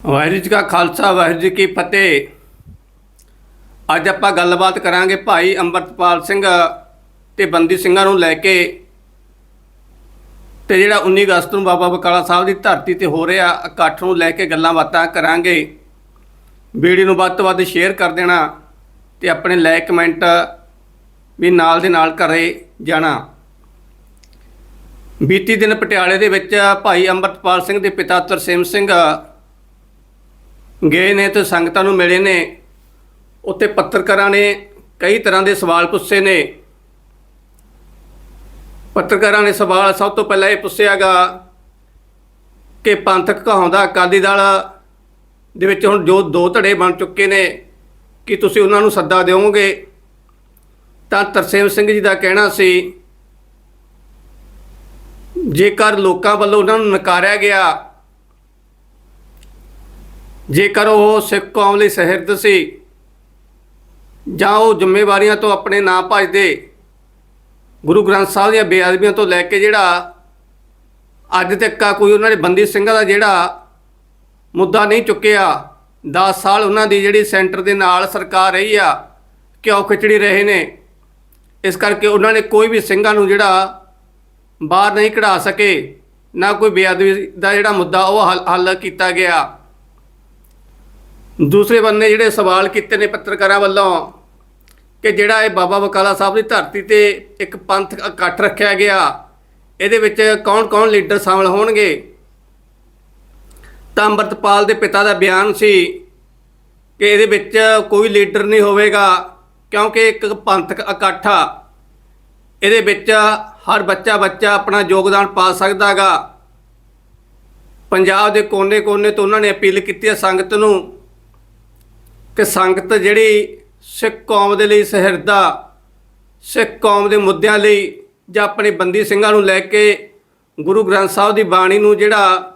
ਵਾਹਿਗੁਰੂ ਜੀ ਕਾ ਖਾਲਸਾ, ਵਾਹਿਗੁਰੂ ਜੀ ਕੀ ਫਤਿਹ। ਅੱਜ ਆਪਾਂ ਗੱਲਬਾਤ ਕਰਾਂਗੇ ਭਾਈ ਅੰਮ੍ਰਿਤਪਾਲ ਸਿੰਘ ਤੇ ਬੰਦੀ ਸਿੰਘਾਂ ਨੂੰ ਲੈ ਕੇ ਤੇ ਜਿਹੜਾ 19 ਅਗਸਤ ਨੂੰ ਬਾਬਾ ਬਕਾਲਾ ਸਾਹਿਬ ਦੀ ਧਰਤੀ ਤੇ ਹੋ ਰਿਹਾ ਇਕੱਠ ਨੂੰ ਲੈ ਕੇ ਗੱਲਾਂ ਬਾਤਾਂ ਕਰਾਂਗੇ। ਵੀਡੀਓ ਨੂੰ ਵੱਧ ਤੋਂ ਵੱਧ ਸ਼ੇਅਰ ਕਰ ਦੇਣਾ ਤੇ ਆਪਣੇ ਲਾਇਕ ਕਮੈਂਟ ਵੀ ਨਾਲ ਦੇ ਨਾਲ ਕਰੇ ਜਾਣਾ। ਬੀਤੀ ਦਿਨ ਪਟਿਆਲੇ ਦੇ ਵਿੱਚ ਭਾਈ ਅੰਮ੍ਰਿਤਪਾਲ ਸਿੰਘ ਦੇ ਪਿਤਾ ਤਰਸੇਮ ਸਿੰਘ ਗਏ ਨੇ ਤੇ ਸੰਗਤਾਂ ਨੂੰ ਮਿਲੇ ਨੇ। ਉੱਥੇ ਪੱਤਰਕਾਰਾਂ ਨੇ ਕਈ ਤਰ੍ਹਾਂ ਦੇ ਸਵਾਲ ਪੁੱਛੇ ਨੇ। ਪੱਤਰਕਾਰਾਂ ਨੇ ਸਵਾਲ ਸਭ ਤੋਂ ਪਹਿਲਾਂ ਇਹ ਪੁੱਛਿਆਗਾ ਕਿ ਪੰਥਕ ਕਹਾਉਂਦਾ ਅਕਾਲੀ ਦਲ ਦੇ ਵਿੱਚ ਹੁਣ ਜੋ ਦੋ ਧੜੇ ਬਣ ਚੁੱਕੇ ਨੇ, ਕਿ ਤੁਸੀਂ ਉਹਨਾਂ ਨੂੰ ਸੱਦਾ ਦਿਓਗੇ? ਤਾਂ ਤਰਸੇਮ ਸਿੰਘ ਜੀ ਦਾ ਕਹਿਣਾ ਸੀ, ਜੇਕਰ ਲੋਕਾਂ ਵੱਲੋਂ ਉਹਨਾਂ ਨੂੰ ਨਕਾਰਿਆ ਗਿਆ ਜੇਕਰ ਉਹ ਸਿੱਖ ਕੌਮ ਲਈ ਸਹਿਰਦ ਸੀ, ਜਾਂ ਉਹ ਜ਼ਿੰਮੇਵਾਰੀਆਂ ਤੋਂ ਆਪਣੇ ਨਾ ਭੱਜਦੇ, ਗੁਰੂ ਗ੍ਰੰਥ ਸਾਹਿਬ ਦੀਆਂ ਬੇਅਦਬੀਆਂ ਤੋਂ ਲੈ ਕੇ ਜਿਹੜਾ ਅੱਜ ਤੱਕ ਆ ਕੋਈ ਉਹਨਾਂ ਦੇ ਬੰਦੀ ਸਿੰਘਾਂ ਦਾ ਜਿਹੜਾ ਮੁੱਦਾ ਨਹੀਂ ਚੁੱਕਿਆ 10 ਸਾਲ ਉਹਨਾਂ ਦੀ ਜਿਹੜੀ ਸੈਂਟਰ ਦੇ ਨਾਲ ਸਰਕਾਰ ਰਹੀ ਆ ਕਿਉਂ ਖਿਚੜੀ ਰਹੇ ਨੇ, ਇਸ ਕਰਕੇ ਉਹਨਾਂ ਨੇ ਕੋਈ ਵੀ ਸਿੰਘਾਂ ਨੂੰ ਜਿਹੜਾ ਬਾਹਰ ਨਹੀਂ ਕਢਾ ਸਕੇ, ਨਾ ਕੋਈ ਬੇਅਦਬੀ ਦਾ ਜਿਹੜਾ ਮੁੱਦਾ ਉਹ ਹੱਲ- ਹੱਲ ਕੀਤਾ ਗਿਆ। ਦੂਸਰੇ ਬੰਨੇ ਜਿਹੜੇ ਸਵਾਲ ਕੀਤੇ ਨੇ ਪੱਤਰਕਾਰਾਂ ਵੱਲੋਂ ਕਿ ਜਿਹੜਾ ਇਹ ਬਾਬਾ ਬਕਾਲਾ ਸਾਹਿਬ ਦੀ ਧਰਤੀ ਤੇ ਇੱਕ ਪੰਥ ਇਕੱਠ ਰੱਖਿਆ ਗਿਆ, ਇਹਦੇ ਵਿੱਚ ਕੌਣ-ਕੌਣ ਲੀਡਰ ਸ਼ਾਮਲ ਹੋਣਗੇ? ਤਾਂ ਅੰਮ੍ਰਿਤਪਾਲ ਦੇ ਪਿਤਾ ਦਾ ਬਿਆਨ ਸੀ ਕਿ ਇਹਦੇ ਵਿੱਚ ਕੋਈ ਲੀਡਰ ਨਹੀਂ ਹੋਵੇਗਾ, ਕਿਉਂਕਿ ਇੱਕ ਪੰਥਕ ਇਕੱਠ ਆ। ਇਹਦੇ ਵਿੱਚ ਹਰ ਬੱਚਾ ਬੱਚਾ ਆਪਣਾ ਯੋਗਦਾਨ ਪਾ ਸਕਦਾਗਾ। ਪੰਜਾਬ ਦੇ ਕੋਨੇ-ਕੋਨੇ ਤੋਂ ਉਹਨਾਂ ਨੇ ਅਪੀਲ ਕੀਤੀ ਹੈ ਸੰਗਤ ਨੂੰ ਕਿ ਸੰਗਤ ਜਿਹੜੀ ਸਿੱਖ ਕੌਮ ਦੇ ਲਈ ਸਹਿਰਦਾ, ਸਿੱਖ ਕੌਮ ਦੇ ਮੁੱਦਿਆਂ ਲਈ ਜਾਂ ਆਪਣੇ ਬੰਦੀ ਸਿੰਘਾਂ ਨੂੰ ਲੈ ਕੇ, ਗੁਰੂ ਗ੍ਰੰਥ ਸਾਹਿਬ ਦੀ ਬਾਣੀ ਨੂੰ ਜਿਹੜਾ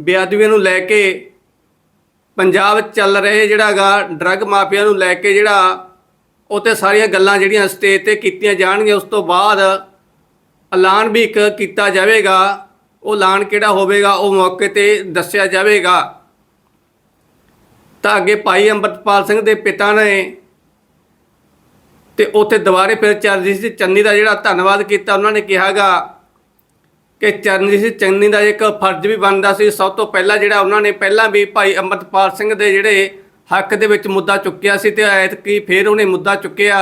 ਬੇਅਦਬੀਆਂ ਨੂੰ ਲੈ ਕੇ, ਪੰਜਾਬ ਚੱਲ ਰਹੇ ਜਿਹੜਾਗਾ ਡਰੱਗ ਮਾਫੀਆ ਨੂੰ ਲੈ ਕੇ ਜਿਹੜਾ ਉਹ ਤੇ ਸਾਰੀਆਂ ਗੱਲਾਂ ਜਿਹੜੀਆਂ ਸਟੇਜ ਤੇ ਕੀਤੀਆਂ ਜਾਣਗੀਆਂ, ਉਸ ਤੋਂ ਬਾਅਦ ਐਲਾਨ ਵੀ ਇੱਕ ਕੀਤਾ ਜਾਵੇਗਾ। ਉਹ ਐਲਾਨ ਕਿਹੜਾ ਹੋਵੇਗਾ? ਉਹ ਮੌਕੇ ਤੇ ਦੱਸਿਆ ਜਾਵੇਗਾ। ਤਾਂ ਅੱਗੇ ਭਾਈ ਅੰਮ੍ਰਿਤਪਾਲ ਸਿੰਘ ਦੇ ਪਿਤਾ ਨੇ ਤੇ ਉੱਥੇ ਦੁਬਾਰੇ ਫਿਰ ਚਰਨਜੀਤ ਸਿੰਘ ਚੰਨੀ ਦਾ ਜਿਹੜਾ ਧੰਨਵਾਦ ਕੀਤਾ, ਉਹਨਾਂ ਨੇ ਕਿਹਾਗਾ ਕਿ ਚਰਨਜੀਤ ਸਿੰਘ ਚੰਨੀ ਦਾ ਇੱਕ ਫਰਜ਼ ਵੀ ਬਣਦਾ ਸੀ, ਸਭ ਤੋਂ ਪਹਿਲਾਂ ਜਿਹੜਾ ਉਹਨਾਂ ਨੇ ਪਹਿਲਾਂ ਵੀ ਭਾਈ ਅੰਮ੍ਰਿਤਪਾਲ ਸਿੰਘ ਦੇ ਜਿਹੜੇ ਹੱਕ ਦੇ ਵਿੱਚ ਮੁੱਦਾ ਚੁੱਕਿਆ ਸੀ ਤੇ ਐਤਕੀ ਫਿਰ ਉਹਨੇ ਮੁੱਦਾ ਚੁੱਕਿਆ,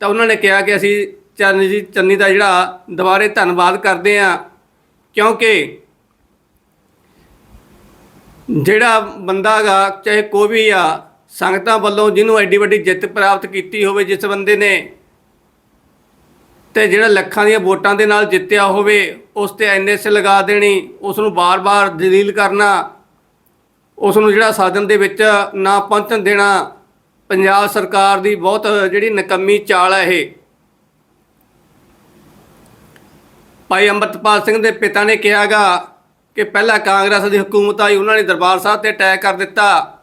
ਤਾਂ ਉਹਨਾਂ ਨੇ ਕਿਹਾ ਕਿ ਅਸੀਂ ਚਰਨਜੀਤ ਚੰਨੀ ਦਾ ਜਿਹੜਾ ਦੁਬਾਰੇ ਧੰਨਵਾਦ ਕਰਦੇ ਆ ਕਿਉਂਕਿ ਜਿਹੜਾ ਬੰਦਾ ਗਾ ਚਾਹੇ ਕੋਈ ਵੀ ਆ, ਸੰਗਤਾਂ ਵੱਲੋਂ ਜਿਹਨੂੰ ਐਡੀ ਵੱਡੀ ਜਿੱਤ ਪ੍ਰਾਪਤ ਕੀਤੀ ਹੋਵੇ, ਜਿਸ ਬੰਦੇ ਨੇ ਤੇ ਜਿਹੜਾ ਲੱਖਾਂ ਦੀਆਂ ਵੋਟਾਂ ਦੇ ਨਾਲ ਜਿੱਤਿਆ ਹੋਵੇ, ਉਸ ਤੇ ਐਨਐਸ ਲਗਾ ਦੇਣੀ, ਉਸ ਨੂੰ ਬਾਰ-ਬਾਰ ਦਲੀਲ ਕਰਨਾ, ਉਸ ਨੂੰ ਜਿਹੜਾ ਸਾਧਨ ਦੇ ਵਿੱਚ ਨਾ ਪਹੁੰਚਣ ਦੇਣਾ, ਪੰਜਾਬ ਸਰਕਾਰ ਦੀ ਬਹੁਤ ਜਿਹੜੀ ਨਕੰਮੀ ਚਾਲ ਹੈ ਇਹ। ਭਾਈ ਅੰਮ੍ਰਿਤਪਾਲ ਸਿੰਘ ਦੇ ਪਿਤਾ ਨੇ ਕਿਹਾਗਾ ਕਿ ਪਹਿਲਾਂ ਕਾਂਗਰਸ ਦੀ ਹਕੂਮਤ ਆਈ, ਉਹਨਾਂ ਨੇ ਦਰਬਾਰ ਸਾਹਿਬ ਤੇ ਅਟੈਕ ਕਰ ਦਿੱਤਾ।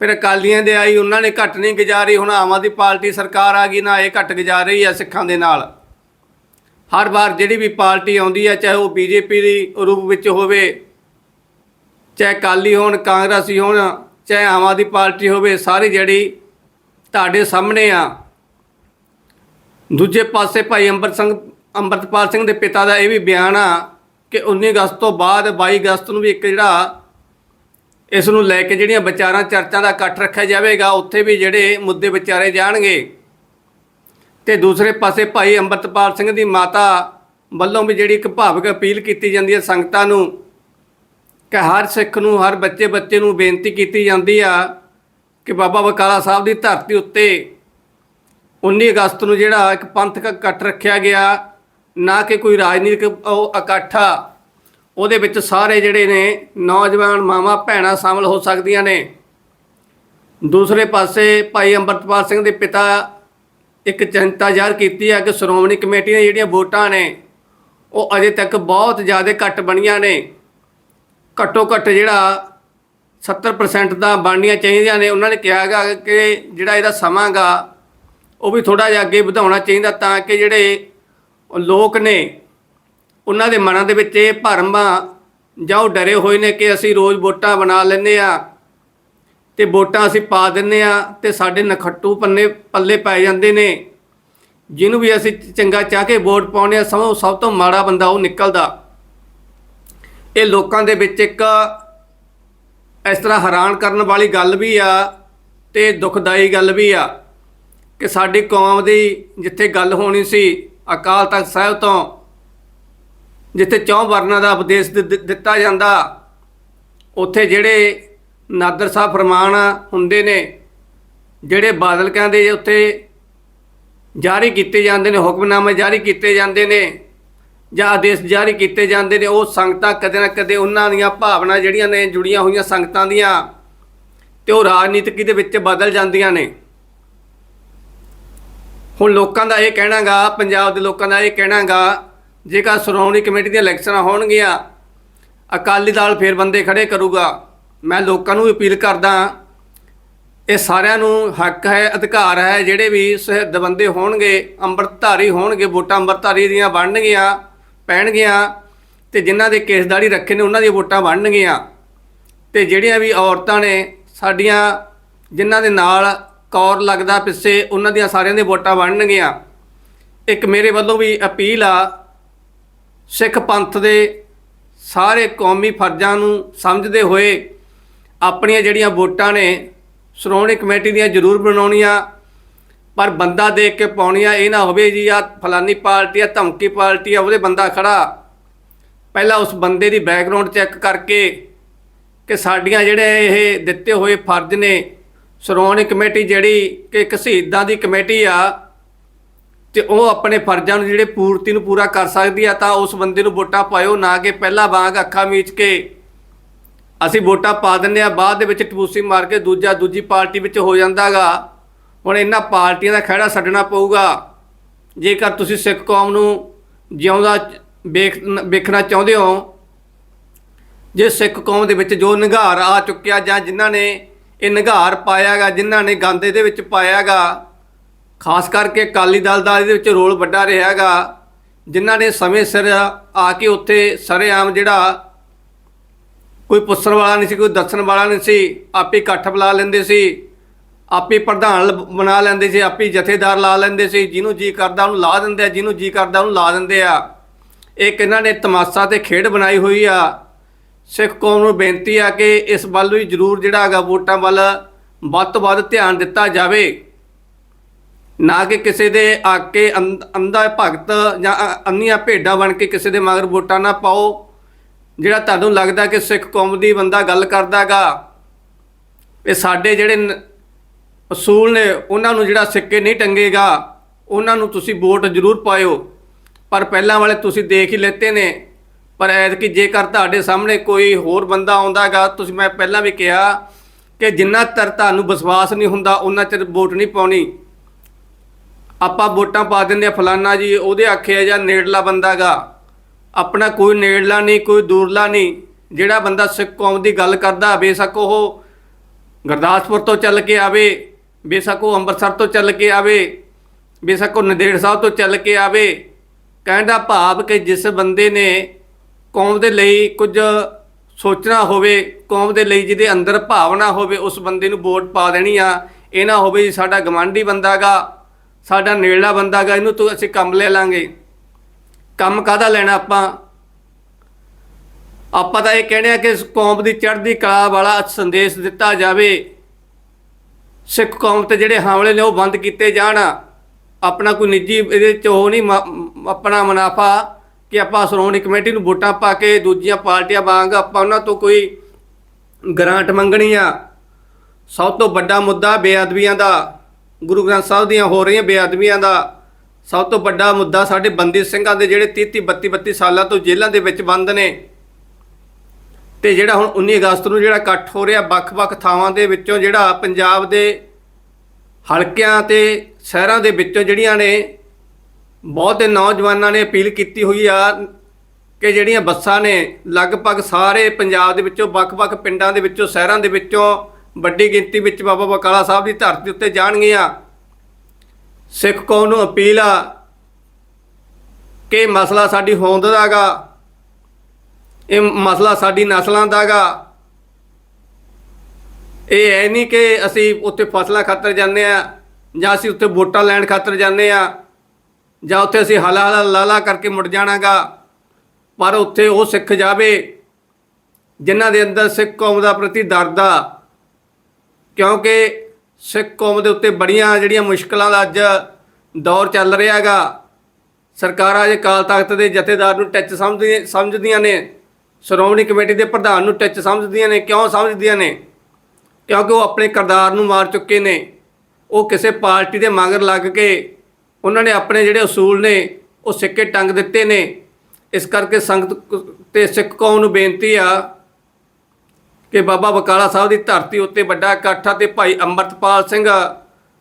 ਫਿਰ ਅਕਾਲੀਆਂ ਦੇ ਆਈ, ਉਹਨਾਂ ਨੇ ਘੱਟ ਨਹੀਂ ਗੁਜ਼ਾਰੀ, ਹੁਣ ਆਮ ਆਦਮੀ ਪਾਰਟੀ ਸਰਕਾਰ ਆ ਗਈ, ਨਾ ਇਹ ਘੱਟ ਗੁਜ਼ਾਰ ਰਹੀ ਹੈ ਸਿੱਖਾਂ ਦੇ ਨਾਲ। ਹਰ ਵਾਰ ਜਿਹੜੀ ਵੀ ਪਾਰਟੀ ਆਉਂਦੀ ਹੈ ਚਾਹੇ ਉਹ ਬੀਜੇਪੀ ਦੀ ਰੂਪ ਵਿੱਚ ਹੋਵੇ, ਚਾਹੇ ਅਕਾਲੀ ਹੋਣ, ਕਾਂਗਰਸੀ ਹੋਣ, ਚਾਹੇ ਆਮ ਆਦਮੀ ਪਾਰਟੀ ਹੋਵੇ, ਸਾਰੀ ਜਿਹੜੀ ਤੁਹਾਡੇ ਸਾਹਮਣੇ ਆ। ਦੂਜੇ ਪਾਸੇ ਭਾਈ ਅੰਬਰ ਸਿੰਘ ਅੰਮ੍ਰਿਤਪਾਲ ਸਿੰਘ ਦੇ ਪਿਤਾ ਦਾ ਇਹ ਵੀ ਬਿਆਨ ਆ ਕਿ 19 ਅਗਸਤ ਤੋਂ ਬਾਅਦ 22 ਅਗਸਤ ਨੂੰ ਵੀ ਇੱਕ ਜਿਹੜਾ ਇਸ ਨੂੰ ਲੈ ਕੇ ਜਿਹੜੀਆਂ ਵਿਚਾਰਾਂ, ਚਰਚਾ ਦਾ ਇਕੱਠ ਰੱਖਿਆ ਜਾਵੇਗਾ, ਉੱਥੇ ਵੀ ਜਿਹੜੇ ਮੁੱਦੇ ਵਿਚਾਰੇ ਜਾਣਗੇ। ਤੇ ਦੂਸਰੇ ਪਾਸੇ ਭਾਈ ਅੰਮ੍ਰਿਤਪਾਲ ਸਿੰਘ ਦੀ ਮਾਤਾ ਵੱਲੋਂ ਵੀ ਜਿਹੜੀ ਇੱਕ ਭਾਵਕ ਅਪੀਲ ਕੀਤੀ ਜਾਂਦੀ ਹੈ ਸੰਗਤਾਂ ਨੂੰ ਕਿ ਹਰ ਸਿੱਖ ਨੂੰ, ਹਰ ਬੱਚੇ ਬੱਚੇ ਨੂੰ ਬੇਨਤੀ ਕੀਤੀ ਜਾਂਦੀ ਆ ਕਿ ਬਾਬਾ ਬਕਾਲਾ ਸਾਹਿਬ ਦੀ ਧਰਤੀ ਉੱਤੇ 19 ਅਗਸਤ ਨੂੰ ਜਿਹੜਾ ਇੱਕ ਪੰਥਕ ਇਕੱਠ ਰੱਖਿਆ ਗਿਆ। ਨਾ ਕਿ ਕੋਈ ਰਾਜਨੀਤਿਕ ਉਹ ਇਕੱਠਾ। ਉਹਦੇ ਵਿੱਚ ਸਾਰੇ ਜਿਹੜੇ ਨੇ ਨੌਜਵਾਨ ਮਾਵਾਂ ਭੈਣਾਂ ਸ਼ਾਮਲ ਹੋ ਸਕਦੀਆਂ ਨੇ। ਦੂਸਰੇ ਪਾਸੇ ਭਾਈ ਅੰਮ੍ਰਿਤਪਾਲ ਸਿੰਘ ਦੇ ਪਿਤਾ ਇੱਕ ਚਿੰਤਾ ਜ਼ਾਹਰ ਕੀਤੀ ਹੈ ਕਿ ਸ਼੍ਰੋਮਣੀ ਕਮੇਟੀ ਦੀਆਂ ਜਿਹੜੀਆਂ ਵੋਟਾਂ ਨੇ, ਉਹ ਅਜੇ ਤੱਕ ਬਹੁਤ ਜ਼ਿਆਦਾ ਘੱਟ ਬਣੀਆਂ ਨੇ। ਘੱਟੋ ਘੱਟ ਜਿਹੜਾ 70% ਦਾ ਬਣਨੀਆਂ ਚਾਹੀਦੀਆਂ ਨੇ। ਉਹਨਾਂ ਨੇ ਕਿਹਾ ਹੈਗਾ ਕਿ ਜਿਹੜਾ ਇਹਦਾ ਸਮਾਂ ਗਾ, ਉਹ ਵੀ ਥੋੜਾ ਜਿਹਾ ਅੱਗੇ ਵਧਾਉਣਾ ਚਾਹੀਦਾ ਤਾਂ ਕਿ ਜਿਹੜੇ ਲੋਕ ਨੇ, ਉਹਨਾਂ ਦੇ ਮਨਾਂ ਦੇ ਵਿੱਚ ਇਹ ਭਰਮ ਆ ਜਾਂ ਉਹ ਡਰੇ ਹੋਏ ਨੇ ਕਿ ਅਸੀਂ ਰੋਜ਼ ਵੋਟਾਂ ਬਣਾ ਲੈਂਦੇ ਆ ਤੇ ਵੋਟਾਂ ਅਸੀਂ ਪਾ ਦਿੰਨੇ ਆ ਤੇ ਸਾਡੇ ਨਖੱਟੂ ਪੰਨੇ ਪੱਲੇ ਪੈ ਜਾਂਦੇ ਨੇ। ਜਿਹਨੂੰ ਵੀ ਅਸੀਂ ਚੰਗਾ ਚਾਹ ਕੇ ਵੋਟ ਪਾਉਂਦੇ ਆ ਸਭ ਸਭ ਤੋਂ ਮਾੜਾ ਬੰਦਾ ਉਹ ਨਿਕਲਦਾ। ਇਹ ਲੋਕਾਂ ਦੇ ਵਿੱਚ ਇੱਕ ਇਸ ਤਰ੍ਹਾਂ ਹੈਰਾਨ ਕਰਨ ਵਾਲੀ ਗੱਲ ਵੀ ਆ ਤੇ ਦੁਖਦਾਈ ਗੱਲ ਵੀ ਆ ਕਿ ਸਾਡੀ ਕੌਮ ਦੀ ਜਿੱਥੇ ਗੱਲ ਹੋਣੀ ਸੀ ਅਕਾਲ ਤਖਤ ਸਾਹਿਬ ਤੋਂ, ਜਿੱਥੇ ਚੌਂ ਵਰਨਾਂ ਦਾ ਉਪਦੇਸ਼ ਦਿ- ਦਿੱਤਾ ਜਾਂਦਾ, ਉੱਥੇ ਜਿਹੜੇ ਨਾਦਰ ਸਾਹਿਬ ਫਰਮਾਨ ਹੁੰਦੇ ਨੇ, ਜਿਹੜੇ ਬਾਦਲ ਕਹਿੰਦੇ ਉੱਥੇ ਜਾਰੀ ਕੀਤੇ ਜਾਂਦੇ ਨੇ, ਹੁਕਮਨਾਮੇ ਜਾਰੀ ਕੀਤੇ ਜਾਂਦੇ ਨੇ, ਜਾਂ ਆਦੇਸ਼ ਜਾਰੀ ਕੀਤੇ ਜਾਂਦੇ ਨੇ, ਉਹ ਸੰਗਤਾਂ ਕਦੇ ਨਾ ਕਦੇ ਉਹਨਾਂ ਦੀਆਂ ਭਾਵਨਾ ਜਿਹੜੀਆਂ ਨੇ, ਜੁੜੀਆਂ ਹੋਈਆਂ ਸੰਗਤਾਂ ਦੀਆਂ, ਤੇ ਉਹ ਰਾਜਨੀਤਿਕੀ ਦੇ ਵਿੱਚ ਬਦਲ ਜਾਂਦੀਆਂ ਨੇ। ਹੁਣ ਲੋਕਾਂ ਦਾ ਇਹ ਕਹਿਣਾਗਾ, ਪੰਜਾਬ ਦੇ ਲੋਕਾਂ ਦਾ ਇਹ ਕਹਿਣਾਗਾ, ਜੇਕਰ ਸ਼੍ਰੋਮਣੀ ਕਮੇਟੀ ਦੀਆਂ ਇਲੈਕਸ਼ਨਾਂ ਹੋਣਗੀਆਂ, ਅਕਾਲੀ ਦਲ ਫੇਰ ਬੰਦੇ ਖੜੇ ਕਰੂਗਾ। ਮੈਂ ਲੋਕਾਂ ਨੂੰ ਅਪੀਲ ਕਰਦਾ, ਇਹ ਸਾਰਿਆਂ ਨੂੰ ਹੱਕ ਹੈ, ਅਧਿਕਾਰ ਹੈ, ਜਿਹੜੇ ਵੀ ਸਹਿਦ ਬੰਦੇ ਹੋਣਗੇ, ਅੰਮ੍ਰਿਤਧਾਰੀ ਹੋਣਗੇ, ਵੋਟਾਂ ਅੰਮ੍ਰਿਤਧਾਰੀ ਦੀਆਂ ਬਣਨਗੀਆਂ, ਪੈਣਗੀਆਂ, ਤੇ ਜਿਨ੍ਹਾਂ ਦੇ ਕੇਸਦਾਰੀ ਰੱਖੇ ਨੇ ਉਹਨਾਂ ਦੀਆਂ ਵੋਟਾਂ ਬਣਨਗੀਆਂ। ਤੇ ਜਿਹੜੀਆਂ ਵੀ ਔਰਤਾਂ ਨੇ, ਸਾਡੀਆਂ, ਜਿਨ੍ਹਾਂ ਦੇ ਨਾਲ ਕੌਰ ਲੱਗਦਾ ਪਿੱਛੇ, ਉਹਨਾਂ ਦੀਆਂ ਸਾਰਿਆਂ ਦੀਆਂ ਵੋਟਾਂ ਵੰਡਣਗੀਆਂ ਇੱਕ ਮੇਰੇ ਵੱਲੋਂ ਵੀ ਅਪੀਲ ਆ, ਸਿੱਖ ਪੰਥ ਦੇ ਸਾਰੇ ਕੌਮੀ ਫਰਜ਼ਾਂ ਨੂੰ ਸਮਝਦੇ ਹੋਏ ਆਪਣੀਆਂ ਜਿਹੜੀਆਂ ਵੋਟਾਂ ਨੇ, ਸ਼੍ਰੋਮਣੀ ਕਮੇਟੀ ਦੀਆਂ ਜ਼ਰੂਰ ਬਣਾਉਣੀਆਂ, ਪਰ ਬੰਦਾ ਦੇਖ ਕੇ ਪਾਉਣੀਆਂ ਇਹ ਨਾ ਹੋਵੇ ਜੀ ਆ ਫਲਾਨੀ ਪਾਰਟੀ ਆ ਧਮਕੀ ਪਾਰਟੀ ਆ ਉਹਦੇ ਬੰਦਾ ਖੜਾ। ਪਹਿਲਾਂ ਉਸ ਬੰਦੇ ਦੀ ਬੈਕਗ੍ਰਾਉਂਡ ਚੈੱਕ ਕਰਕੇ ਕਿ ਸਾਡੀਆਂ ਜਿਹੜੇ ਇਹ ਦਿੱਤੇ ਹੋਏ ਫਰਜ਼ ਨੇ ਸ਼੍ਰੋਮਣੀ ਕਮੇਟੀ ਜਿਹੜੀ ਕਿ ਇੱਕ ਸ਼ਹੀਦਾਂ ਦੀ ਕਮੇਟੀ ਆ, ਤੇ ਉਹ ਆਪਣੇ ਫਰਜ਼ਾਂ ਨੂੰ ਜਿਹੜੇ ਪੂਰਤੀ ਨੂੰ ਪੂਰਾ ਕਰ ਸਕਦੀ ਆ, ਤਾਂ ਉਸ ਬੰਦੇ ਨੂੰ ਵੋਟਾਂ ਪਾਇਓ, ਨਾ ਕਿ ਪਹਿਲਾ ਵਾਂਗ ਅੱਖਾਂ ਮੀਚ ਕੇ ਅਸੀਂ ਵੋਟਾਂ ਪਾ ਦਿੰਦੇ ਆ, ਬਾਅਦ ਦੇ ਵਿੱਚ ਟਪੂਸੀ ਮਾਰ ਕੇ ਦੂਜਾ, ਦੂਜੀ ਪਾਰਟੀ ਵਿੱਚ ਹੋ ਜਾਂਦਾਗਾ ਹੁਣ ਇਹਨਾਂ ਪਾਰਟੀਆਂ ਦਾ ਖਹਿੜਾ ਛੱਡਣਾ ਪਊਗਾ। ਜੇਕਰ ਤੁਸੀਂ ਸਿੱਖ ਕੌਮ ਨੂੰ ਜਿਉਂਦਾ ਵੇਖ, ਵੇਖਣਾ ਚਾਹੁੰਦੇ ਹੋ, ਜੇ ਸਿੱਖ ਕੌਮ ਦੇ ਵਿੱਚ ਜੋ ਨਿਘਾਰ ਆ ਚੁੱਕਿਆ ਜਾਂ ਜਿਨ੍ਹਾਂ ਨੇ ਇਹ ਨਿਘਾਰ ਪਾਇਆਗਾ, ਜਿਨ੍ਹਾਂ ਨੇ ਗੰਦ ਇਹਦੇ ਵਿੱਚ ਪਾਇਆਗਾ। ਖਾਸ ਕਰਕੇ ਅਕਾਲੀ ਦਲ ਦਾ ਇਹਦੇ ਵਿੱਚ ਰੋਲ ਵੱਡਾ ਰਿਹਾਗਾ, ਜਿਨ੍ਹਾਂ ਨੇ ਸਮੇਂ ਸਿਰ ਆ ਕੇ ਉੱਥੇ ਸਰੇਆਮ ਜਿਹੜਾ ਕੋਈ ਪੁੱਛਣ ਵਾਲਾ ਨਹੀਂ ਸੀ, ਕੋਈ ਦੱਸਣ ਵਾਲਾ ਨਹੀਂ ਸੀ, ਆਪੇ ਇਕੱਠ ਬੁਲਾ ਲੈਂਦੇ ਸੀ, ਆਪੇ ਪ੍ਰਧਾਨ ਲ- ਬਣਾ ਲੈਂਦੇ ਸੀ, ਆਪੇ ਜਥੇਦਾਰ ਲਾ ਲੈਂਦੇ ਸੀ, ਜਿਹਨੂੰ ਜੀ ਕਰਦਾ ਉਹਨੂੰ ਲਾ ਦਿੰਦੇ ਆ, ਜਿਹਨੂੰ ਜੀ ਕਰਦਾ ਉਹਨੂੰ ਲਾ ਦਿੰਦੇ ਆ। ਇਹ ਕਿਹਨਾਂ ਨੇ ਤਮਾਸ਼ਾ ਤੇ ਖੇਡ ਬਣਾਈ ਹੋਈ ਆ। ਸਿੱਖ ਕੌਮ ਨੂੰ ਬੇਨਤੀ ਆ ਕਿ ਇਸ ਵੱਲ ਵੀ ਜ਼ਰੂਰ ਜਿਹੜਾ ਹੈਗਾ ਵੋਟਾਂ ਵੱਲ ਵੱਧ ਤੋਂ ਵੱਧ ਧਿਆਨ ਦਿੱਤਾ ਜਾਵੇ। ਨਾ ਕਿ ਕਿਸੇ ਦੇ ਆਕੇ ਅੰਧ- ਅੰਧਾ ਭਗਤ ਜਾਂ ਅ- ਅੰਨੀਆਂ ਭੇਡਾਂ ਬਣ ਕੇ ਕਿਸੇ ਦੇ ਮਗਰ ਵੋਟਾਂ ਨਾ ਪਾਓ। ਜਿਹੜਾ ਤੁਹਾਨੂੰ ਲੱਗਦਾ ਕਿ ਸਿੱਖ ਕੌਮ ਦੀ ਬੰਦਾ ਗੱਲ ਕਰਦਾਗਾ ਇਹ ਸਾਡੇ ਜਿਹੜੇ ਅਸੂਲ ਨੇ, ਉਹਨਾਂ ਨੂੰ ਜਿਹੜਾ ਸਿੱਕੇ ਨਹੀਂ ਟੰਗੇਗਾ, ਉਹਨਾਂ ਨੂੰ ਤੁਸੀਂ ਵੋਟ ਜ਼ਰੂਰ ਪਾਇਓ। ਪਰ ਪਹਿਲਾਂ ਵਾਲੇ ਤੁਸੀਂ ਦੇਖ ਹੀ ਲੈਤੇ ਨੇ। ਪਰ ਐਤਕੀ ਜੇਕਰ ਤੁਹਾਡੇ ਸਾਹਮਣੇ ਕੋਈ ਹੋਰ ਬੰਦਾ ਆਉਂਦਾਗਾ, ਤੁਸੀਂ ਮੈਂ ਪਹਿਲਾਂ ਵੀ ਕਿਹਾ ਕਿ ਜਿੰਨਾ ਤਰ ਤੁਹਾਨੂੰ ਵਿਸ਼ਵਾਸ ਨਹੀਂ ਹੁੰਦਾ, ਉਹਨਾਂ ਚਿਰ ਵੋਟ ਨਹੀਂ ਪਾਉਣੀ। ਆਪਾਂ ਵੋਟਾਂ ਪਾ ਦਿੰਦੇ ਆ ਫਲਾਨਾ ਜੀ, ਉਹਦੇ ਆਖਿਆ ਜਾਂ ਨੇੜਲਾ ਬੰਦਾਗਾ। ਆਪਣਾ ਕੋਈ ਨੇੜਲਾ ਨਹੀਂ, ਕੋਈ ਦੂਰਲਾ ਨਹੀਂ। ਜਿਹੜਾ ਬੰਦਾ ਸਿੱਖ ਕੌਮ ਦੀ ਗੱਲ ਕਰਦਾ, ਬੇਸ਼ੱਕ ਉਹ ਗੁਰਦਾਸਪੁਰ ਤੋਂ ਚੱਲ ਕੇ ਆਵੇ, ਬੇਸ਼ੱਕ ਉਹ ਅੰਮ੍ਰਿਤਸਰ ਤੋਂ ਚੱਲ ਕੇ ਆਵੇ, ਬੇਸ਼ੱਕ ਉਹ ਨੰਦੇੜ ਸਾਹਿਬ ਤੋਂ ਚੱਲ ਕੇ ਆਵੇ। ਕਹਿਣ ਦਾ ਭਾਵ ਕਿ ਜਿਸ ਬੰਦੇ ਨੇ ਕੌਮ ਦੇ ਲਈ ਕੁਝ ਸੋਚਣਾ ਹੋਵੇ, ਕੌਮ ਦੇ ਲਈ ਜਿਹਦੇ ਅੰਦਰ ਭਾਵਨਾ ਹੋਵੇ, ਉਸ ਬੰਦੇ ਨੂੰ ਵੋਟ ਪਾ ਦੇਣੀ ਆ, ਇਹ ਨਾ ਹੋਵੇ ਜੀ ਸਾਡਾ ਗਵਾਂਢੀ ਬੰਦਾਗਾ ਸਾਡਾ ਨੇੜਲਾ ਬੰਦਾਗਾ ਇਹਨੂੰ ਤੋਂ ਅਸੀਂ ਕੰਮ ਲੈ ਲਾਂਗੇ। ਕੰਮ ਕਾਹਦਾ ਲੈਣਾ ਆਪਾਂ? ਆਪਾਂ ਤਾਂ ਇਹ ਕਹਿੰਦੇ ਆ ਕਿ ਕੌਮ ਦੀ ਚੜ੍ਹਦੀ ਕਲਾ ਵਾਲਾ ਸੰਦੇਸ਼ ਦਿੱਤਾ ਜਾਵੇ। ਸਿੱਖ ਕੌਮ ਤੇ ਜਿਹੜੇ ਹਮਲੇ ਨੇ ਉਹ ਬੰਦ ਕੀਤੇ ਜਾਣ। ਆਪਣਾ ਕੋਈ ਨਿੱਜੀ ਇਹਦੇ ਚ ਉਹ ਨਹੀਂ ਮ- ਆਪਣਾ ਮੁਨਾਫਾ ਕਿ ਆਪਾਂ ਸ਼੍ਰੋਮਣੀ ਕਮੇਟੀ ਨੂੰ ਵੋਟਾਂ ਪਾ ਕੇ ਦੂਜੀਆਂ ਪਾਰਟੀਆਂ ਵਾਂਗ ਆਪਾਂ ਉਹਨਾਂ ਤੋਂ ਕੋਈ ਗ੍ਰਾਂਟ ਮੰਗਣੀ ਆ। ਸਭ ਤੋਂ ਵੱਡਾ ਮੁੱਦਾ ਬੇਅਦਬੀਆਂ ਦਾ, ਗੁਰੂ ਗ੍ਰੰਥ ਸਾਹਿਬ ਦੀਆਂ ਹੋ ਰਹੀਆਂ ਬੇਅਦਬੀਆਂ ਦਾ। ਸਭ ਤੋਂ ਵੱਡਾ ਮੁੱਦਾ ਸਾਡੇ ਬੰਦੀ ਸਿੰਘਾਂ ਦੇ ਜਿਹੜੇ 30 32 32 ਸਾਲਾਂ ਤੋਂ ਜੇਲ੍ਹਾਂ ਦੇ ਵਿੱਚ ਬੰਦ ਨੇ। ਤੇ ਜਿਹੜਾ ਹੁਣ 19 ਅਗਸਤ ਨੂੰ ਜਿਹੜਾ ਇਕੱਠ ਹੋ ਰਿਹਾ ਵੱਖ-ਵੱਖ ਥਾਵਾਂ ਦੇ ਵਿੱਚੋਂ ਜਿਹੜਾ ਪੰਜਾਬ ਦੇ ਹਲਕਿਆਂ ਤੇ ਸ਼ਹਿਰਾਂ ਦੇ ਵਿੱਚੋਂ ਜਿਹੜੀਆਂ ਨੇ ਬਹੁਤੇ ਨੌਜਵਾਨਾਂ ਨੇ ਅਪੀਲ ਕੀਤੀ ਹੋਈ ਆ ਕਿ ਜਿਹੜੀਆਂ ਬੱਸਾਂ ਨੇ ਲਗਭਗ ਸਾਰੇ ਪੰਜਾਬ ਦੇ ਵਿੱਚੋਂ, ਵੱਖ-ਵੱਖ ਪਿੰਡਾਂ ਦੇ ਵਿੱਚੋਂ, ਸ਼ਹਿਰਾਂ ਦੇ ਵਿੱਚੋਂ ਵੱਡੀ ਗਿਣਤੀ ਵਿੱਚ ਬਾਬਾ ਬਕਾਲਾ ਸਾਹਿਬ ਦੀ ਧਰਤੀ ਉੱਤੇ ਜਾਣਗੀਆਂ। ਸਿੱਖ ਕੌਮ ਨੂੰ ਅਪੀਲ ਆ ਕਿ ਮਸਲਾ ਸਾਡੀ ਹੋਂਦ ਦਾਗਾ, ਇਹ ਮਸਲਾ ਸਾਡੀ ਨਸਲਾਂ ਦਾਗਾ। ਇਹ ਐ ਨਹੀਂ ਕਿ ਅਸੀਂ ਉੱਥੇ ਫਸਲਾਂ ਖਾਤਰ ਜਾਂਦੇ ਆ ਜਾਂ ਅਸੀਂ ਉੱਥੇ ਵੋਟਾਂ ਲੈਣ ਖਾਤਰ ਜਾਂਦੇ ਆ। ਜਾਂ ਉੱਥੇ ਅਸੀਂ ਹਲਾ ਹਲਾ ਲਾਲਾ ਕਰਕੇ ਮੁੜ ਜਾਣਾਗਾ, ਪਰ ਉੱਥੇ ਉਹ ਸਿੱਖ ਜਾਵੇ, ਜਿਨ੍ਹਾਂ ਦੇ ਅੰਦਰ ਸਿੱਖ ਕੌਮ ਦਾ ਪ੍ਰਤੀ ਦਰਦ ਆ। ਕਿਉਂਕਿ ਸਿੱਖ ਕੌਮ ਦੇ ਉੱਤੇ ਬੜੀਆਂ ਜਿਹੜੀਆਂ ਮੁਸ਼ਕਲਾਂ ਦਾ ਅੱਜ ਦੌਰ ਚੱਲ ਰਿਹਾ ਹੈਗਾ, ਸਰਕਾਰਾਂ ਜੇ ਕਾਲ ਤਖਤ ਦੇ ਜਥੇਦਾਰ ਨੂੰ ਟੱਚ ਸਮਝਦੀਆਂ ਸਮਝਦੀਆਂ ਨੇ, ਸ਼੍ਰੋਮਣੀ ਕਮੇਟੀ ਦੇ ਪ੍ਰਧਾਨ ਨੂੰ ਟੱਚ ਸਮਝਦੀਆਂ ਨੇ, ਕਿਉਂ ਸਮਝਦੀਆਂ ਨੇ? ਕਿਉਂਕਿ ਉਹ ਆਪਣੇ ਕਿਰਦਾਰ ਨੂੰ ਮਾਰ ਚੁੱਕੇ ਨੇ, ਉਹ ਕਿਸੇ ਪਾਰਟੀ ਦੇ ਮਗਰ ਲੱਗ ਕੇ ਉਹਨਾਂ ਨੇ ਆਪਣੇ ਜਿਹੜੇ ਅਸੂਲ ਨੇ, ਉਹ ਸਿੱਕੇ ਟੰਗ ਦਿੱਤੇ ਨੇ। ਇਸ ਕਰਕੇ ਸੰਗਤ ਕ- ਤੇ ਸਿੱਖ ਕੌਮ ਨੂੰ ਬੇਨਤੀ ਆ ਕਿ ਬਾਬਾ ਬਕਾਲਾ ਸਾਹਿਬ ਦੀ ਧਰਤੀ ਉੱਤੇ ਵੱਡਾ ਇਕੱਠ ਆ ਤੇ ਭਾਈ ਅੰਮ੍ਰਿਤਪਾਲ ਸਿੰਘ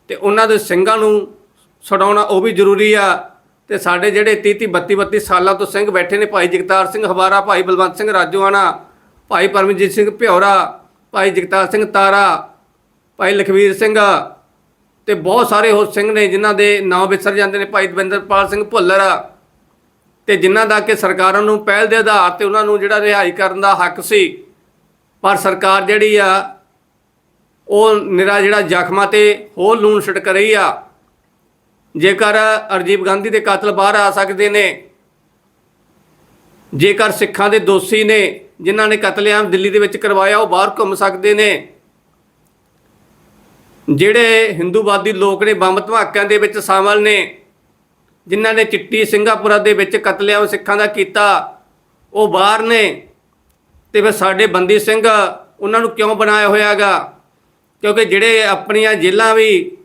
ਤੇ ਉਹਨਾਂ ਦੇ ਸਿੰਘਾਂ ਨੂੰ ਛਡਾਉਣਾ ਉਹ ਵੀ ਜ਼ਰੂਰੀ ਆ। ਤੇ ਸਾਡੇ ਜਿਹੜੇ 30 32 32 ਸਾਲਾਂ ਤੋਂ ਸਿੰਘ ਬੈਠੇ ਨੇ, ਭਾਈ ਜਗਤਾਰ ਸਿੰਘ ਹਵਾਰਾ, ਭਾਈ ਬਲਵੰਤ ਸਿੰਘ ਰਾਜੋਆਣਾ, ਭਾਈ ਪਰਮਜੀਤ ਸਿੰਘ ਭਿਉਰਾ ਭਾਈ ਜਗਤਾਰ ਸਿੰਘ ਤਾਰਾ, ਭਾਈ ਲਖਵੀਰ ਸਿੰਘ ਤੇ ਬਹੁਤ ਸਾਰੇ ਹੋਰ ਸਿੰਘ ਨੇ ਜਿਨ੍ਹਾਂ ਦੇ ਨਾਂ ਵਿਸਰ ਜਾਂਦੇ ਨੇ, ਭਾਈ ਦਵਿੰਦਰਪਾਲ ਸਿੰਘ ਭੁੱਲਰ। ਤੇ ਜਿਨ੍ਹਾਂ ਦਾ ਕਿ ਸਰਕਾਰਾਂ ਨੂੰ ਪਹਿਲ ਦੇ ਆਧਾਰ ਤੇ ਉਹਨਾਂ ਨੂੰ ਜਿਹੜਾ ਰਿਹਾਈ ਕਰਨ ਦਾ ਹੱਕ ਸੀ, ਪਰ ਸਰਕਾਰ ਜਿਹੜੀ ਆ, ਉਹ ਨਿਰਾ ਜਿਹੜਾ ਜ਼ਖਮਾਂ ਤੇ ਹੋਰ ਲੂਣ ਛਿੜਕ ਰਹੀ ਆ। ਜੇਕਰ ਅਰਜੀਵ ਗਾਂਧੀ ਦੇ ਕਾਤਲ ਬਾਹਰ ਆ ਸਕਦੇ ਨੇ, ਜੇਕਰ ਸਿੱਖਾਂ ਦੇ ਦੋਸ਼ੀ ਨੇ, ਜਿਨ੍ਹਾਂ ਨੇ ਕਤਲੇਆਮ ਦਿੱਲੀ ਦੇ ਵਿੱਚ ਕਰਵਾਇਆ, ਉਹ ਬਾਹਰ ਘੁੰਮ ਸਕਦੇ ਨੇ ਜਿਹੜੇ ਹਿੰਦੂਵਾਦੀ ਲੋਕ ਨੇ ਬੰਬ ਧਮਾਕਿਆਂ ਦੇ ਵਿੱਚ ਸ਼ਾਮਲ ਨੇ, ਜਿਨ੍ਹਾਂ ਨੇ ਚਿੱਟੀ ਸਿੰਘਾਪੁਰਾ ਦੇ ਵਿੱਚ ਕਤਲੇਆਮ ਸਿੱਖਾਂ ਦਾ ਕੀਤਾ, ਉਹ ਬਾਹਰ ਨੇ। ਤੇ ਫਿਰ ਸਾਡੇ ਬੰਦੀ ਸਿੰਘ ਉਹਨਾਂ ਨੂੰ ਕਿਉਂ ਬਣਾਇਆ ਹੋਇਆਗਾ? ਕਿਉਂਕਿ ਜਿਹੜੇ ਆਪਣੀਆਂ ਜੇਲ੍ਹਾਂ ਵੀ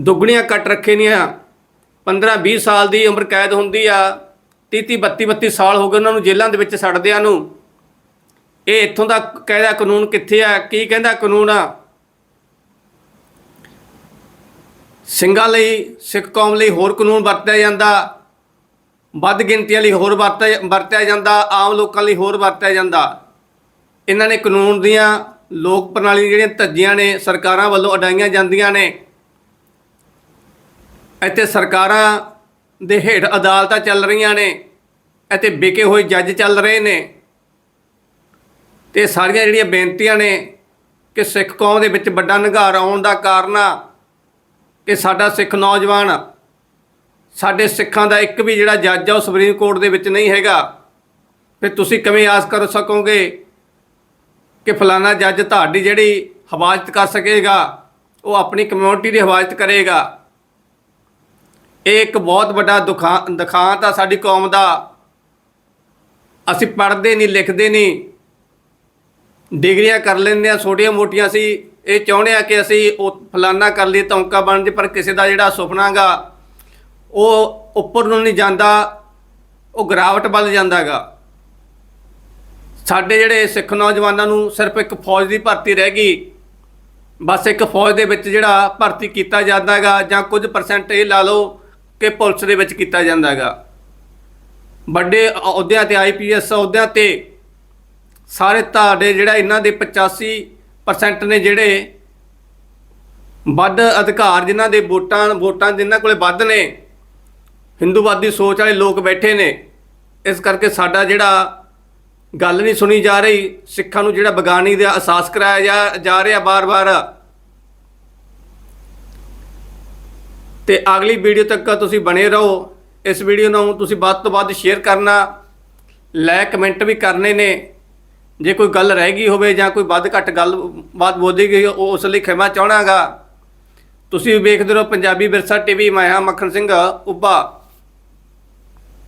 ਦੁੱਗਣੀਆਂ ਕੱਟ ਰੱਖੇ ਨੇ ਆ 15 20 ਸਾਲ ਦੀ ਉਮਰ ਕੈਦ ਹੁੰਦੀ ਆ 30 32 32 ਸਾਲ ਹੋ ਗਏ ਉਹਨਾਂ ਨੂੰ ਜੇਲ੍ਹਾਂ ਦੇ ਵਿੱਚ ਸੜਦਿਆਂ ਨੂੰ। ਇਹ ਇੱਥੋਂ ਦਾ ਕਾਇਦਾ ਕਾਨੂੰਨ ਕਿੱਥੇ ਆ, ਕੀ ਕਹਿੰਦਾ ਕਾਨੂੰਨ ਆ? ਸਿੰਘਾਂ ਲਈ, ਸਿੱਖ ਕੌਮ ਲਈ ਹੋਰ ਕਾਨੂੰਨ ਵਰਤਿਆ ਜਾਂਦਾ, ਵੱਧ ਗਿਣਤੀਆਂ ਲਈ ਹੋਰ ਵਰਤਿਆ ਵਰਤਿਆ ਜਾਂਦਾ, ਆਮ ਲੋਕਾਂ ਲਈ ਹੋਰ ਵਰਤਿਆ ਜਾਂਦਾ। ਇਹਨਾਂ ਨੇ ਕਾਨੂੰਨ ਦੀਆਂ ਲੋਕ ਪ੍ਰਣਾਲੀ ਜਿਹੜੀਆਂ ਧੱਜੀਆਂ ਨੇ, ਸਰਕਾਰਾਂ ਵੱਲੋਂ ਅਡਾਈਆਂ ਜਾਂਦੀਆਂ ਨੇ। ਇੱਥੇ ਸਰਕਾਰਾਂ ਦੇ ਹੇਠ ਅਦਾਲਤਾਂ ਚੱਲ ਰਹੀਆਂ ਨੇ, ਇੱਥੇ ਵਿਕੇ ਹੋਏ ਜੱਜ ਚੱਲ ਰਹੇ ਨੇ। ਤੇ ਸਾਰੀਆਂ ਜਿਹੜੀਆਂ ਬੇਨਤੀਆਂ ਨੇ ਕਿ ਸਿੱਖ ਕੌਮ ਦੇ ਵਿੱਚ ਵੱਡਾ ਨਿਘਾਰ ਆਉਣ ਦਾ ਕਾਰਨ ਆ ਕਿ ਸਾਡਾ ਸਿੱਖ ਨੌਜਵਾਨ, ਸਾਡੇ ਸਿੱਖਾਂ ਦਾ ਇੱਕ ਵੀ ਜਿਹੜਾ ਜੱਜ ਆ ਉਹ ਸੁਪਰੀਮ ਕੋਰਟ ਦੇ ਵਿੱਚ ਨਹੀਂ ਹੈਗਾ। ਫਿਰ ਤੁਸੀਂ ਕਿਵੇਂ ਆਸ ਕਰ ਸਕੋਗੇ ਕਿ ਫਲਾਣਾ ਜੱਜ ਤੁਹਾਡੀ ਜਿਹੜੀ ਹਿਫਾਜ਼ਤ ਕਰ ਸਕੇਗਾ, ਉਹ ਆਪਣੀ ਕਮਿਊਨਿਟੀ ਦੀ ਹਿਫਾਜ਼ਤ ਕਰੇਗਾ? ਇਹ ਇੱਕ ਬਹੁਤ ਵੱਡਾ ਦੁਖਾਂ, ਦਿਖਾਂਤ ਆ ਸਾਡੀ ਕੌਮ ਦਾ। ਅਸੀਂ ਪੜ੍ਹਦੇ ਨਹੀਂ, ਲਿਖਦੇ ਨਹੀਂ। ਡਿਗਰੀਆਂ ਕਰ ਲੈਂਦੇ ਆ ਛੋਟੀਆਂ ਮੋਟੀਆਂ ਸੀ। ਇਹ ਚਾਹੁੰਦੇ ਆ ਕਿ ਅਸੀਂ ਉਹ ਫਲਾਨਾ ਕਰ ਲਈ ਤੌਂਕਾ ਬਣ ਜੇ ਪਰ ਕਿਸੇ ਦਾ ਜਿਹੜਾ ਸੁਪਨਾਗਾ ਉਹ ਉੱਪਰ ਨੂੰ ਨਹੀਂ ਜਾਂਦਾ, ਉਹ ਗਰਾਵਟ ਵੱਲ ਜਾਂਦਾਗਾ ਸਾਡੇ ਜਿਹੜੇ ਸਿੱਖ ਨੌਜਵਾਨਾਂ ਨੂੰ ਸਿਰਫ ਇੱਕ ਫੌਜ ਦੀ ਭਰਤੀ ਰਹਿ ਗਈ, ਬਸ ਇੱਕ ਫੌਜ ਦੇ ਵਿੱਚ ਜਿਹੜਾ ਭਰਤੀ ਕੀਤਾ ਜਾਂਦਾਗਾ ਜਾਂ ਕੁਝ ਪਰਸੈਂਟ ਇਹ ਲਾ ਲਓ ਕਿ ਪੁਲਿਸ ਦੇ ਵਿੱਚ ਕੀਤਾ ਜਾਂਦਾਗਾ ਵੱਡੇ ਅਹੁਦਿਆਂ ਤੇ ਆਈਪੀਐਸ ਅਹੁਦਿਆਂ ਤੇ, ਸਾਰੇ ਤੁਹਾਡੇ ਜਿਹੜਾ ਇਹਨਾਂ ਦੇ 85% ਪਰਸੈਂਟ ਨੇ ਜਿਹੜੇ ਵੱਧ ਅਧਿਕਾਰ ਜਿਨ੍ਹਾਂ ਦੇ ਵੋਟਾਂ ਵੋਟਾਂ ਜਿਨ੍ਹਾਂ ਕੋਲੇ ਵੱਧ ਨੇ, ਹਿੰਦੂਵਾਦੀ ਸੋਚ ਵਾਲੇ ਲੋਕ ਬੈਠੇ ਨੇ, ਇਸ ਕਰਕੇ ਸਾਡਾ ਜਿਹੜਾ ਗੱਲ ਨਹੀਂ ਸੁਣੀ ਜਾ ਰਹੀ, ਸਿੱਖਾਂ ਨੂੰ ਜਿਹੜਾ ਬਗਾਨੀ ਦਾ ਅਹਿਸਾਸ ਕਰਾਇਆ ਜਾ ਜਾ ਰਿਹਾ ਬਾਰ-ਬਾਰ ਤੇ ਅਗਲੀ ਵੀਡੀਓ ਤੱਕ ਤੁਸੀਂ ਬਣੇ ਰਹੋ। ਇਸ ਵੀਡੀਓ ਨੂੰ ਤੁਸੀਂ ਵੱਧ ਤੋਂ ਵੱਧ ਸ਼ੇਅਰ ਕਰਨਾ, ਲਾਇਕ, ਕਮੈਂਟ ਵੀ ਕਰਨੇ ਨੇ। ਜੇ ਕੋਈ ਗੱਲ ਰਹਿ ਗਈ ਹੋਵੇ ਜਾਂ ਕੋਈ ਵੱਧ ਘੱਟ ਗੱਲ ਬਾਤ ਬੋਲੀ ਗਈ ਉਹ ਉਸ ਲਈ ਖਿਮਾ ਚਾਹਣਾਗਾ। ਤੁਸੀਂ ਵੇਖਦੇ ਰਹੋ ਪੰਜਾਬੀ ਵਿਰਸਾ ਟੀਵੀ, ਮੈਂ ਹਾਂ ਮੱਖਣ ਸਿੰਘ, ਉੱਭਾ।